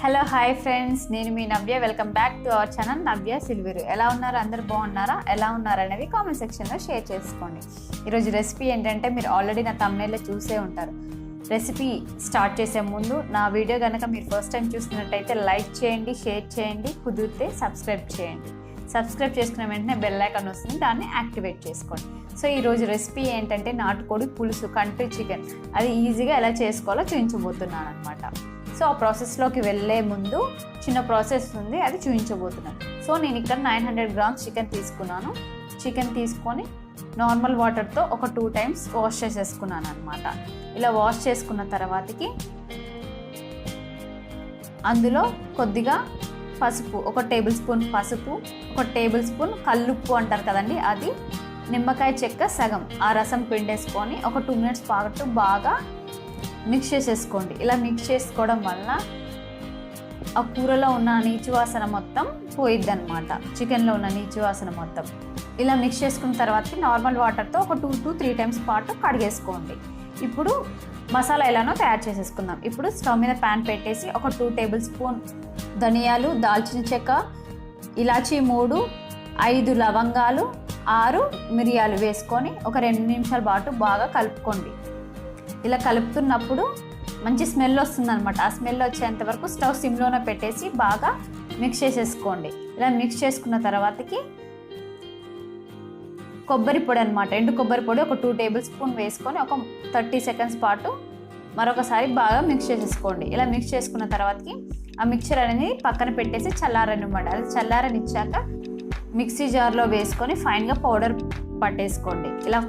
Hello hi friends నేను మీ Navya. Welcome back to our channel Navya silver. ఎలా ఉన్నారు? అందరు బాగున్నారా? ఎలా ఉన్నారు అనేవి కామెంట్ సెక్షన్లో షేర్ చేసుకోండి. ఈరోజు రెసిపీ ఏంటంటే మీరు ఆల్రెడీ నా తమ్నేల్లో చూసే ఉంటారు. రెసిపీ స్టార్ట్ చేసే ముందు నా వీడియో కనుక మీరు ఫస్ట్ టైం చూస్తున్నట్టయితే లైక్ చేయండి షేర్ చేయండి కుదిరితే సబ్స్క్రైబ్ చేయండి. సబ్స్క్రైబ్ చేసుకున్న వెంటనే బెల్ ఐకాన్ వస్తుంది. దాన్ని యాక్టివేట్ చేసుకోండి. సో ఈరోజు రెసిపీ ఏంటంటే నాటుకోడి పులుసు కంట్రీ చికెన్ అది ఈజీగా ఎలా చేసుకోవాలో చూపించబోతున్నాను అనమాట సో ఆ ప్రాసెస్లోకి వెళ్ళే ముందు చిన్న ప్రాసెస్ ఉంది అది చూపించబోతున్నాను సో నేను ఇక్కడ నైన్ హండ్రెడ్ గ్రామ్స్ చికెన్ తీసుకున్నాను. చికెన్ తీసుకొని నార్మల్ వాటర్తో ఒక టూ టైమ్స్ వాష్ చేసేసుకున్నాను అనమాట ఇలా వాష్ చేసుకున్న తర్వాతకి అందులో కొద్దిగా పసుపు ఒక టేబుల్ స్పూన్ పసుపు ఒక టేబుల్ స్పూన్ కల్లుప్పు అంటారు కదండి అది నిమ్మకాయ చెక్క సగం. ఆ రసం పిండేసుకొని ఒక టూ మినిట్స్ పాటు బాగా మిక్స్ చేసేసుకోండి. ఇలా మిక్స్ చేసుకోవడం వల్ల ఆ కూరలో ఉన్న నీచు వాసన మొత్తం పోయిద్ది అనమాట చికెన్లో ఉన్న నీచు వాసన మొత్తం. ఇలా మిక్స్ చేసుకున్న తర్వాత నార్మల్ వాటర్తో ఒక టూ టు త్రీ టైమ్స్ పాటు కడిగేసుకోండి. ఇప్పుడు మసాలా ఎలానో తయారు చేసేసుకుందాం. ఇప్పుడు స్టవ్ మీద ప్యాన్ పెట్టేసి ఒక టూ టేబుల్ స్పూన్ ధనియాలు దాల్చిన చెక్క ఇలాచీ మూడు ఐదు లవంగాలు ఆరు మిరియాలు వేసుకొని ఒక రెండు నిమిషాల పాటు బాగా కలుపుకోండి. ఇలా కలుపుతున్నప్పుడు మంచి స్మెల్ వస్తుంది అనమాట ఆ స్మెల్ వచ్చేంత వరకు స్టవ్ సిమ్లోనే పెట్టేసి బాగా మిక్స్ చేసేసుకోండి. ఇలా మిక్స్ చేసుకున్న తర్వాతకి కొబ్బరి పొడి అనమాట ఎండు కొబ్బరి పొడి ఒక టూ టేబుల్ స్పూన్ వేసుకొని ఒక థర్టీ సెకండ్స్ పాటు మరొకసారి బాగా మిక్స్ చేసేసుకోండి. ఇలా మిక్స్ చేసుకున్న తర్వాతకి ఆ మిక్చర్ అనేది పక్కన పెట్టేసి చల్లారనివ్వండి. అది చల్లారనిచ్చాక మిక్సీ జార్లో వేసుకొని ఫైన్గా పౌడర్ పట్టేసుకోండి. ఇలా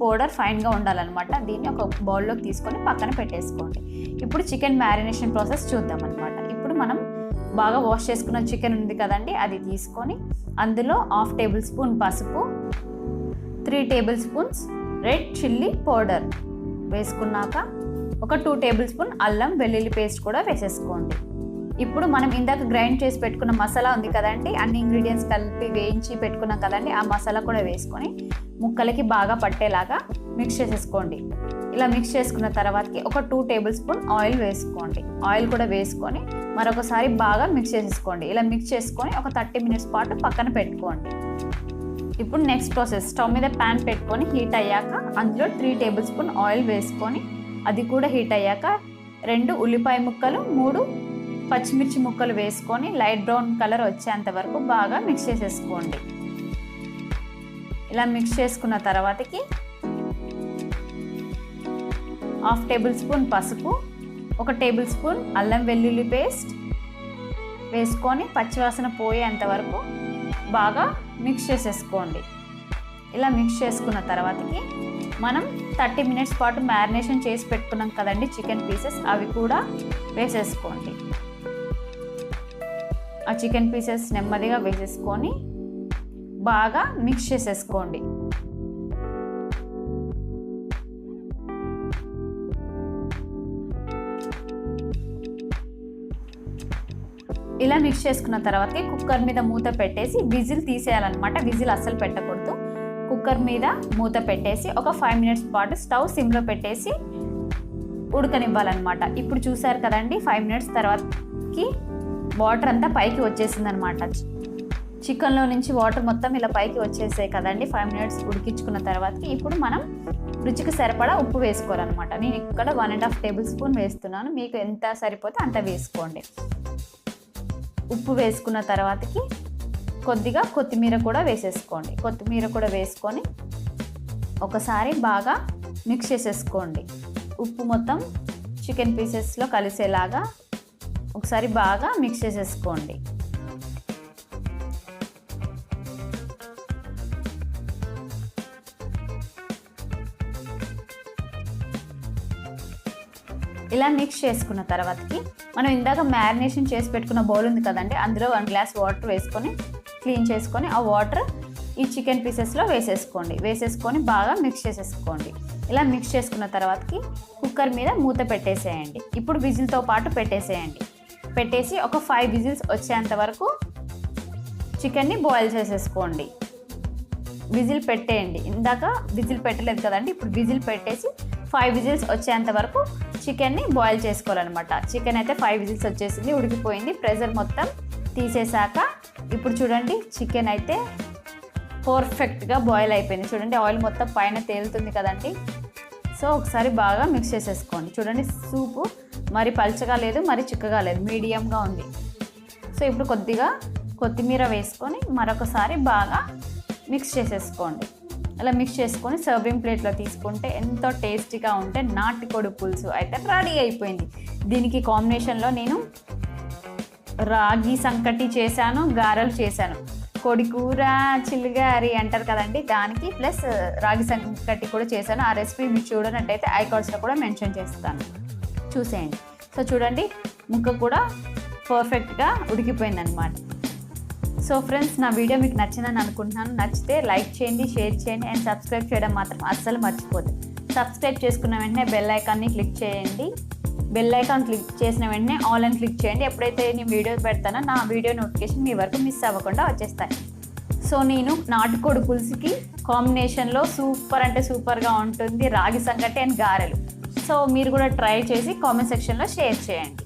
పౌడర్ ఫైన్గా ఉండాలన్నమాట. దీన్ని ఒక బౌల్లోకి తీసుకొని పక్కన పెట్టేసుకోండి. ఇప్పుడు చికెన్ మ్యారినేషన్ ప్రాసెస్ చూద్దాం అనమాట ఇప్పుడు మనం బాగా వాష్ చేసుకున్న చికెన్ ఉంది కదండి అది తీసుకొని అందులో హాఫ్ టేబుల్ స్పూన్ పసుపు three tablespoons red chilli powder వేసుకున్నాక ఒక టూ టేబుల్ స్పూన్ అల్లం వెల్లుల్లి పేస్ట్ కూడా వేసేసుకోండి. ఇప్పుడు మనం ఇందాక గ్రైండ్ చేసి పెట్టుకున్న మసాలా ఉంది కదండి అన్ని ఇంగ్రీడియంట్స్ కలిపి వేయించి పెట్టుకున్నాం కదండి ఆ మసాలా కూడా వేసుకొని ముక్కలకి బాగా పట్టేలాగా మిక్స్ చేసేసుకోండి. ఇలా మిక్స్ చేసుకున్న తర్వాతకి ఒక టూ టేబుల్ స్పూన్ ఆయిల్ వేసుకోండి. ఆయిల్ కూడా వేసుకొని మరొకసారి బాగా మిక్స్ చేసేసుకోండి. ఇలా మిక్స్ చేసుకొని ఒక థర్టీ మినిట్స్ పాటు పక్కన పెట్టుకోండి. ఇప్పుడు నెక్స్ట్ ప్రాసెస్ స్టవ్ మీద ప్యాన్ పెట్టుకొని హీట్ అయ్యాక అందులో త్రీ టేబుల్ స్పూన్ ఆయిల్ వేసుకొని అది కూడా హీట్ అయ్యాక రెండు ఉల్లిపాయ ముక్కలు మూడు పచ్చిమిర్చి ముక్కలు వేసుకొని లైట్ బ్రౌన్ కలర్ వచ్చేంత వరకు బాగా మిక్స్ చేసేసుకోండి. ఇలా మిక్స్ చేసుకున్న తర్వాతకి హాఫ్ టేబుల్ స్పూన్ పసుపు ఒక టేబుల్ స్పూన్ అల్లం వెల్లుల్లి పేస్ట్ వేసుకొని పచ్చివాసన పోయేంత వరకు బాగా మిక్స్ చేసేసుకోండి. ఇలా మిక్స్ చేసుకున్న తర్వాతకి మనం థర్టీ మినిట్స్ పాటు మ్యారినేషన్ చేసి పెట్టుకున్నాం కదండి చికెన్ పీసెస్ అవి కూడా వేసేసుకోండి. ఆ చికెన్ పీసెస్ నెమ్మదిగా వేసేసుకొని బాగా మిక్స్ చేసేసుకోండి. ఇలా మిక్స్ చేసుకున్న తర్వాత కుక్కర్ మీద మూత పెట్టేసి విజిల్ తీసేయాలన్నమాట. విజిల్ అస్సలు పెట్టకూడదు. కుక్కర్ మీద మూత పెట్టేసి ఒక ఫైవ్ మినిట్స్ పాటు స్టవ్ సిమ్లో పెట్టేసి ఉడకనివ్వాలన్నమాట. ఇప్పుడు చూసారు కదండి ఫైవ్ మినిట్స్ తర్వాతకి వాటర్ అంతా పైకి వచ్చేసింది అనమాట చికెన్లో నుంచి వాటర్ మొత్తం ఇలా పైకి వచ్చేసాయి కదండి. ఫైవ్ మినిట్స్ ఉడికించుకున్న తర్వాతకి ఇప్పుడు మనం రుచికి సరిపడా ఉప్పు వేసుకోవాలన్నమాట. నేను ఇక్కడ one and half tablespoon వేస్తున్నాను. మీకు ఎంత సరిపోతే అంత వేసుకోండి. ఉప్పు వేసుకున్న తర్వాతకి కొద్దిగా కొత్తిమీర కూడా వేసేసుకోండి. కొత్తిమీర కూడా వేసుకొని ఒకసారి బాగా మిక్స్ చేసేసుకోండి. ఉప్పు మొత్తం చికెన్ పీసెస్లో కలిసేలాగా ఒకసారి బాగా మిక్స్ చేసేసుకోండి. ఇలా మిక్స్ చేసుకున్న తర్వాతకి మనం ఇందాక మ్యారినేషన్ చేసి పెట్టుకున్న బౌల్ ఉంది కదండి అందులో వన్ గ్లాస్ వాటర్ వేసుకొని క్లీన్ చేసుకొని ఆ వాటర్ ఈ చికెన్ పీసెస్లో వేసేసుకోండి. వేసేసుకొని బాగా మిక్స్ చేసేసుకోండి. ఇలా మిక్స్ చేసుకున్న తర్వాతకి కుక్కర్ మీద మూత పెట్టేసేయండి. ఇప్పుడు విజిల్తో పాటు పెట్టేసేయండి. పెట్టేసి ఒక ఫైవ్ విజిల్స్ వచ్చేంత వరకు చికెన్ని బాయిల్ చేసేసుకోండి. విజిల్ పెట్టేయండి. ఇందాక విజిల్ పెట్టలేదు కదండి ఇప్పుడు విజిల్ పెట్టేసి ఫైవ్ విజిల్స్ వచ్చేంత వరకు చికెన్ని బాయిల్ చేసుకోవాలన్నమాట. చికెన్ అయితే ఫైవ్ విజిల్స్ వచ్చేసింది ఉడికిపోయింది. ప్రెజర్ మొత్తం తీసేసాక ఇప్పుడు చూడండి చికెన్ అయితే పర్ఫెక్ట్గా బాయిల్ అయిపోయింది. చూడండి ఆయిల్ మొత్తం పైన తేలుతుంది కదండి. సో ఒకసారి బాగా మిక్స్ చేసేసుకోండి. చూడండి సూపు మరి పల్చగా లేదు మరి చిక్కగా లేదు మీడియంగా ఉంది. సో ఇప్పుడు కొద్దిగా కొత్తిమీర వేసుకొని మరొకసారి బాగా మిక్స్ చేసేసుకోండి. అలా మిక్స్ చేసుకొని సర్వింగ్ ప్లేట్లో తీసుకుంటే ఎంతో టేస్టీగా ఉంటే నాటుకోడి పులుసు అయితే రెడీ అయిపోయింది. దీనికి కాంబినేషన్లో నేను రాగి సంకటి చేశాను గారెలు చేశాను. కోడి కూర చిల్లిగారి అంటారు కదండి దానికి ప్లస్ రాగి సంకటి కూడా చేశాను. ఆ రెసిపీ మీరు చూడనట్టయితే ఐకార్డ్స్లో కూడా మెన్షన్ చేస్తాను. చూసేయండి. సో చూడండి ముక్క కూడా పర్ఫెక్ట్గా ఉడికిపోయింది అనమాట సో ఫ్రెండ్స్ నా వీడియో మీకు నచ్చిందని అనుకుంటున్నాను. నచ్చితే లైక్ చేయండి షేర్ చేయండి అండ్ సబ్స్క్రైబ్ చేయడం మాత్రం అస్సలు మర్చిపోదు సబ్స్క్రైబ్ చేసుకున్న వెంటనే బెల్ ఐకాన్ని క్లిక్ చేయండి. బెల్ ఐకాన్ క్లిక్ చేసిన వెంటనే ఆల్ అని క్లిక్ చేయండి. ఎప్పుడైతే నేను వీడియో పెడతానో నా వీడియో నోటిఫికేషన్ మీ వరకు మిస్ అవ్వకుండా వచ్చేస్తాయి. సో నేను నాటుకోడి పులుసుకి కాంబినేషన్లో సూపర్ అంటే సూపర్గా ఉంటుంది. రాగి సంగటి అండ్ గారెలు. సో మీరు కూడా ట్రై చేసి కామెంట్ సెక్షన్లో షేర్ చేయండి.